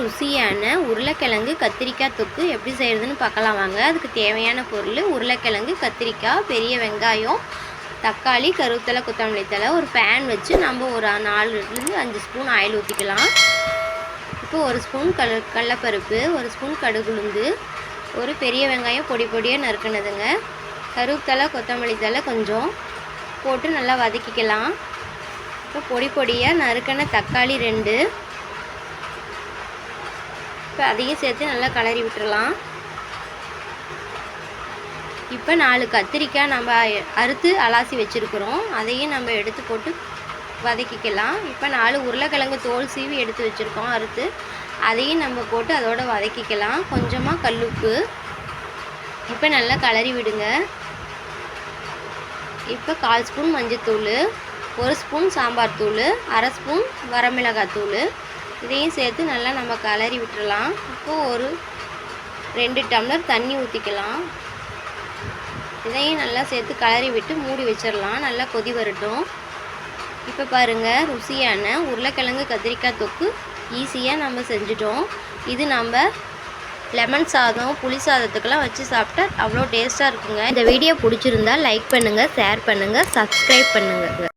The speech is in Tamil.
ருசியான உருளைக்கிழங்கு கத்திரிக்காய் தொக்கு எப்படி செய்கிறதுன்னு பார்க்கலாம் வாங்க. அதுக்கு தேவையான பொருள் உருளைக்கிழங்கு கத்திரிக்காய் பெரிய வெங்காயம் தக்காளி கருவேப்பிலை கொத்தமல்லி தழை. ஒரு பேன் வச்சு நம்ம ஒரு நாலுலேருந்து அஞ்சு ஸ்பூன் ஆயில் ஊற்றிக்கலாம் இப்போ ஒரு ஸ்பூன் கல் கடலப்பருப்பு ஒரு ஸ்பூன் கடுகுளுந்து ஒரு பெரிய வெங்காயம் பொடி பொடியாக நறுக்கினதுங்க. கருவேப்பிலை கொத்தமல்லி தழை கொஞ்சம் போட்டு நல்லா வதக்கிக்கலாம். இப்போ பொடி பொடியாக நறுக்கின தக்காளி ரெண்டு இப்போ அதையும் சேர்த்து நல்லா கலரி விட்டுடலாம் இப்போ நாலு கத்திரிக்காய் நம்ம அறுத்து அலாசி வச்சுருக்குறோம். அதையும் நம்ம எடுத்து போட்டு வதக்கிக்கலாம். இப்போ நாலு உருளைக்கிழங்கு தோல் சீவி எடுத்து வச்சுருக்கோம் அறுத்து. அதையும் நம்ம போட்டு அதோட வதக்கிக்கலாம். கொஞ்சமாக கல்லுப்பு. இப்போ நல்லா கலரி விடுங்க. இப்போ கால் ஸ்பூன் மஞ்சத்தூள் ஒரு ஸ்பூன் சாம்பார் தூள் அரை ஸ்பூன் வரமிளகாய் தூள். இதையும் சேர்த்து நல்லா நம்ம கலரி விட்டுடலாம் இப்போது ஒரு ரெண்டு டம்ளர் தண்ணி ஊற்றிக்கலாம் இதையும் நல்லா சேர்த்து கலரி விட்டு மூடி வச்சிடலாம். நல்லா கொதி வரட்டும். இப்போ பாருங்கள் ருசியான உருளைக்கிழங்கு கத்திரிக்காய் தொக்கு ஈஸியாக நம்ம செஞ்சிட்டோம். இது நம்ம லெமன் சாதம் புளி சாதத்துக்கெல்லாம் வச்சு சாப்பிட்டா அவ்வளோ டேஸ்ட்டாக இருக்குங்க. இந்த வீடியோ பிடிச்சிருந்தா லைக் பண்ணுங்கள் ஷேர் பண்ணுங்கள் சப்ஸ்கிரைப் பண்ணுங்கள்